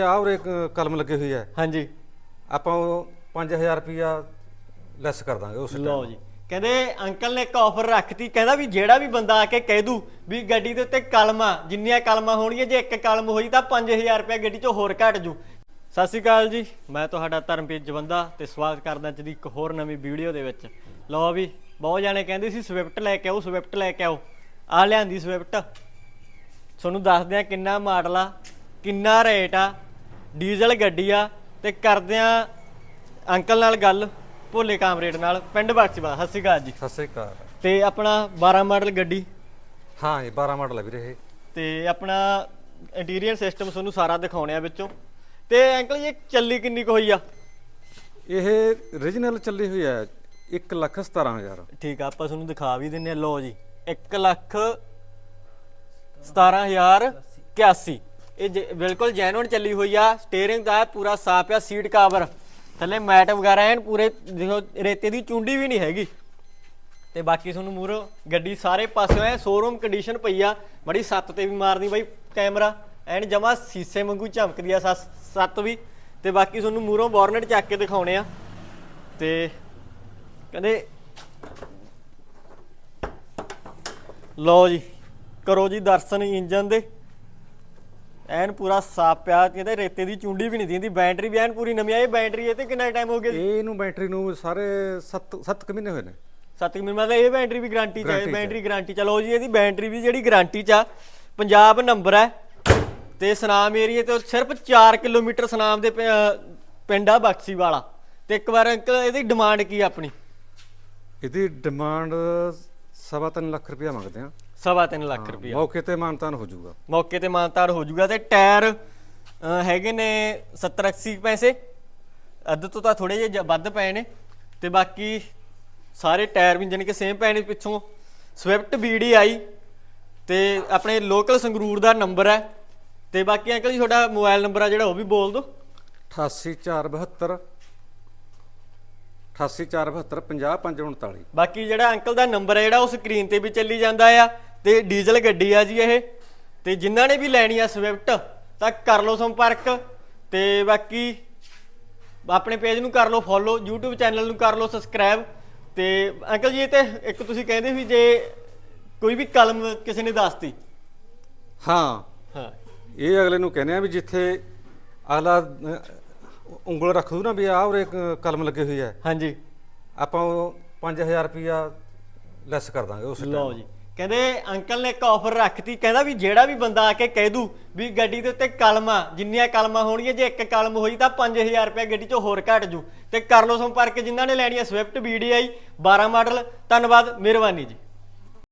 ਆ ਉਰੇ ਇੱਕ ਕਲਮ ਲੱਗੀ ਹੋਈ ਹੈ। ਹਾਂਜੀ। ਆਪਾਂ ਉਹ 5000 ਰੁਪਿਆ ਲੈਸ ਕਰ ਦਾਂਗੇ ਉਸ ਲਓ ਜੀ। ਕਹਿੰਦੇ ਅੰਕਲ ਨੇ ਇੱਕ ਆਫਰ ਰੱਖਤੀ ਕਹਿੰਦਾ ਵੀ ਜਿਹੜਾ ਵੀ ਬੰਦਾ ਆ ਕੇ ਕਹਿ ਦੂ ਵੀ ਗੱਡੀ ਦੇ ਉੱਤੇ ਕਲਮਾਂ ਜਿੰਨੀਆਂ ਕਲਮਾਂ ਹੋਣਗੀਆਂ ਜੇ ਇੱਕ ਕਲਮ ਹੋਈ ਤਾਂ 5000 ਰੁਪਏ ਗੱਡੀ 'ਚੋਂ ਹੋਰ ਘਟ ਜੂ। ਸਤਿ ਸ਼੍ਰੀ ਅਕਾਲ ਜੀ ਮੈਂ ਤੁਹਾਡਾ ਧਰਮਪ੍ਰੀਤ ਜਵੰਦਾ ਤੇ ਸਵਾਗਤ ਕਰਦਾ ਅੱਜ ਦੀ ਇੱਕ ਹੋਰ ਨਵੀਂ ਵੀਡੀਓ ਦੇ ਵਿੱਚ। ਲਓ ਵੀ ਬਹੁਤ ਜਾਣੇ ਕਹਿੰਦੇ ਸੀ ਸਵਿਫਟ ਲੈ ਕੇ ਆਓ ਸਵਿਫਟ ਲੈ ਕੇ ਆਓ। ਆ ਲਿਆਂਦੀ ਸਵਿਫਟ ਤੁਹਾਨੂੰ ਦੱਸਦੇ ਆ ਕਿੰਨਾ ਮਾਡਲ ਆ ਕਿੰਨਾ ਰੇਟ ਆ ਡੀਜ਼ਲ ਗੱਡੀ ਆ ਤੇ ਕਰਦੇ ਆ ਅੰਕਲ ਨਾਲ ਗੱਲ ਭੋਲੇ ਕਾਮਰੇਡ ਨਾਲ ਪਿੰਡ ਬਖਸ਼ੀਵਾ ਸਤਿ ਸ਼੍ਰੀ ਅਕਾਲ ਜੀ। ਸਤਿ ਸ੍ਰੀ ਅਕਾਲ। ਤੇ ਆਪਣਾ 12 ਮਾਡਲ ਗੱਡੀ? ਹਾਂ ਜੀ 12 ਮਾਡਲ ਹੈ ਵੀਰੇ ਇਹ। ਤੇ ਆਪਣਾ ਇੰਟੀਰੀਅਰ ਸਿਸਟਮ ਤੁਹਾਨੂੰ ਸਾਰਾ ਦਿਖਾਉਣੇ ਆ ਵਿੱਚੋਂ। ਤੇ ਅੰਕਲ ਜੀ ਇਹ ਚੱਲੀ ਕਿੰਨੀ ਕੁ ਹੋਈ ਆ? ਇਹ ਰੀਜਨਲ ਚੱਲੀ ਹੋਈ ਹੈ 1 ਲੱਖ 17000 ਠੀਕ ਆ ਆਪਾਂ ਤੁਹਾਨੂੰ ਦਿਖਾ ਵੀ ਦਿੰਨੇ ਆ। ਲਓ ਜੀ 1 ਲੱਖ 17081 ਇਹ ਜ- ਬਿਲਕੁਲ ਜੈਨੂਨ ਚੱਲੀ ਹੋਈ ਆ ਸਟੀਅਰਿੰਗ ਦਾ ਪੂਰਾ ਸਾਫ਼ ਆ ਸੀਟ ਕਵਰ ਥੱਲੇ ਮੈਟ ਵਗੈਰਾ ਐਨ ਪੂਰੇ, ਦੇਖੋ, ਰੇਤੇ ਦੀ ਚੁੰਡੀ ਵੀ ਨਹੀਂ ਹੈਗੀ। ਤੇ ਬਾਕੀ ਤੁਹਾਨੂੰ ਮੂਰੋ ਗੱਡੀ ਸਾਰੇ ਪਾਸਿਓਂ ਐ ਸ਼ੋਰੂਮ ਕੰਡੀਸ਼ਨ ਪਈ ਆ। ਬੜੀ ਸੱਤ ਤੇ ਵੀ ਮਾਰਦੀ ਬਾਈ ਕੈਮਰਾ ਐਨ ਜਮਾ ਸੀਸੇ ਵਾਂਗੂ ਝਮਕਦੀ ਆ ਸੱਸ- ਸੱਤ ਵੀ। ਤੇ ਬਾਕੀ ਤੁਹਾਨੂੰ ਮੂਰੋਂ ਬੋਰਨਟ ਚੱਕ ਕੇ ਦਿਖਾਉਣੇ ਆ। ਤੇ ਕਹਿੰਦੇ, ਲਓ ਜੀ, ਕਰੋ ਜੀ ਦਰਸ਼ਨ ਇੰਜਨ ਦੇ। ਐਨ ਪੂਰਾ ਸਾਫ਼ ਪਿਆ ਕਹਿੰਦੇ ਰੇਤੇ ਦੀ ਚੁੰਡੀ ਵੀ ਨਹੀਂ ਦਿੰਦੀ ਬੈਟਰੀ ਵੀ ਐਨ ਪੂਰੀ ਨਵੀਂ ਆ ਇਹ ਬੈਟਰੀ ਇਹ ਤੇ ਕਿੰਨਾ ਟਾਈਮ ਹੋ ਗਿਆ ਜੀ ਇਹ ਇਹਨੂੰ ਬੈਟਰੀ ਨੂੰ ਸਾਰੇ 7 7 ਕੁ ਮਹੀਨੇ ਹੋਏ ਨੇ। ਸੱਤ ਕੁ ਮਹੀਨੇ ਮਤਲਬ ਇਹ ਬੈਟਰੀ ਵੀ ਗਾਰੰਟੀ ਚ ਹੈ ਬੈਟਰੀ ਗਾਰੰਟੀ ਚਲੋ ਜੀ ਇਹਦੀ ਬੈਟਰੀ ਵੀ ਜਿਹੜੀ ਗਾਰੰਟੀ ਚ ਆ ਪੰਜਾਬ ਨੰਬਰ ਹੈ। ਤੇ ਸਨਾਮ ਏਰੀਏ ਤੋਂ ਸਿਰਫ 4 ਕਿਲੋਮੀਟਰ ਸਨਾਮ ਦੇ ਪਿੰਡ ਆ ਬਖਸ਼ੀ ਵਾਲਾ ਤੇ ਇੱਕ ਵਾਰ ਅੰਕਲ ਇਹਦੀ ਡਿਮਾਂਡ ਕੀ ਆਪਣੀ? ਇਹਦੀ ਡਿਮਾਂਡ ਸਵਾ ਤਿੰਨ ਲੱਖ ਰੁਪਇਆ ਮੰਗਦੇ ਆ। ਸਵਾ ਤਿੰਨ ਲੱਖ ਰੁਪਇਆ। ਮੌਕੇ ਤੇ ਮਾਨਤਾਨ ਹੋ ਜਾਊਗਾ। ਮੌਕੇ ਤੇ ਮਾਨਤਾਰ ਹੋ ਜਾਊਗਾ ਤੇ ਟਾਇਰ ਹੈਗੇ ਨੇ 70 80 ਪੈਸੇ। ਅੱਧ ਤੋਂ ਤਾਂ ਥੋੜੇ ਜਿਹੇ ਜ- ਵੱਧ ਪਏ ਨੇ। ਤੇ ਬਾਕੀ ਸਾਰੇ ਟਾਇਰ ਵੀ ਜਾਣੀ ਕਿ ਸੇਮ ਪਏ ਨੇ ਪਿੱਛੋਂ। ਸਵਿਫਟ ਆਈ ਤੇ ਆਪਣੇ ਲੋਕਲ ਸੰਗਰੂਰ ਦਾ ਨੰਬਰ ਹੈ। ਤੇ ਬਾਕੀ ਅੰਕਲ ਜੀ ਤੁਹਾਡਾ ਮੋਬਾਈਲ ਨੰਬਰ ਆ ਜਿਹੜਾ ਉਹ ਵੀ ਬੋਲ ਦਿਓ। 88472 88472 50539 ਬਾਕੀ ਜਿਹੜਾ ਅੰਕਲ ਦਾ ਨੰਬਰ ਹੈ ਜਿਹੜਾ ਉਹ ਸਕਰੀਨ ਤੇ ਵੀ ਚੱਲੀ ਜਾਂਦਾ ਆ। ਤੇ ਡੀਜ਼ਲ ਗੱਡੀ ਆ ਜੀ ਇਹ। ਤੇ ਜਿਨ੍ਹਾਂ ਨੇ ਵੀ ਲੈਣੀ ਆ ਸਵਿਫਟ ਤਾਂ ਕਰ ਲਓ ਸੰਪਰਕ। ਤੇ ਬਾਕੀ ਆਪਣੇ ਪੇਜ ਨੂੰ ਕਰ ਲਓ ਫੋਲੋ YouTube ਚੈਨਲ ਨੂੰ ਕਰ ਲਓ ਸਬਸਕ੍ਰਾਈਬ ਤੇ ਅੰਕਲ ਜੀ ਇਹ ਤੇ ਇੱਕ ਤੁਸੀਂ ਕਹਿੰਦੇ ਵੀ ਜੇ ਕੋਈ ਵੀ ਕਲਮ ਕਿਸੇ ਨੇ ਦੱਸਤੀ। ਹਾਂ। ਹਾਂ। ਇਹ ਅਗਲੇ ਨੂੰ ਕਹਿੰਦੇ ਆ ਵੀ ਜਿੱਥੇ ਅਗਲਾ ਅਹ, ਉਂਗਲ ਰੱਖ ਦੂ ਨਾ ਵੀ ਆ ਉਰੇ ਇੱਕ ਕਲਮ ਲੱਗੀ ਹੋਈ ਹੈ। ਹਾਂਜੀ। ਆਪਾਂ ਉਹ 5000 ਰੁਪਿਆ ਲੈਸ ਕਰ ਦਾਂਗੇ ਉਸ ਲਓ ਜੀ। ਕਹਿੰਦੇ ਅੰਕਲ ਨੇ ਇੱਕ ਆਫਰ ਰੱਖਤੀ, ਕਹਿੰਦਾ ਵੀ ਜਿਹੜਾ ਵੀ ਬੰਦਾ ਆ ਕੇ ਕਹਿ ਦੂ ਵੀ ਗੱਡੀ ਦੇ ਉੱਤੇ ਕਲਮਾਂ, ਜਿੰਨੀਆਂ ਕਲਮਾਂ ਹੋਣਗੀਆਂ, ਜੇ ਇੱਕ ਕਲਮ ਹੋਈ ਤਾਂ 5000 ਰੁਪਏ ਗੱਡੀ 'ਚੋਂ ਹੋਰ ਘਟ ਜੂ। ਤੇ ਕਰ ਲਓ ਸੰਪਰਕ ਜਿਨ੍ਹਾਂ ਨੇ ਲੈਣੀ ਹੈ ਸਵਿਫਟ VDI 12 ਮਾਡਲ, ਧੰਨਵਾਦ, ਮਿਹਰਬਾਨੀ ਜੀ।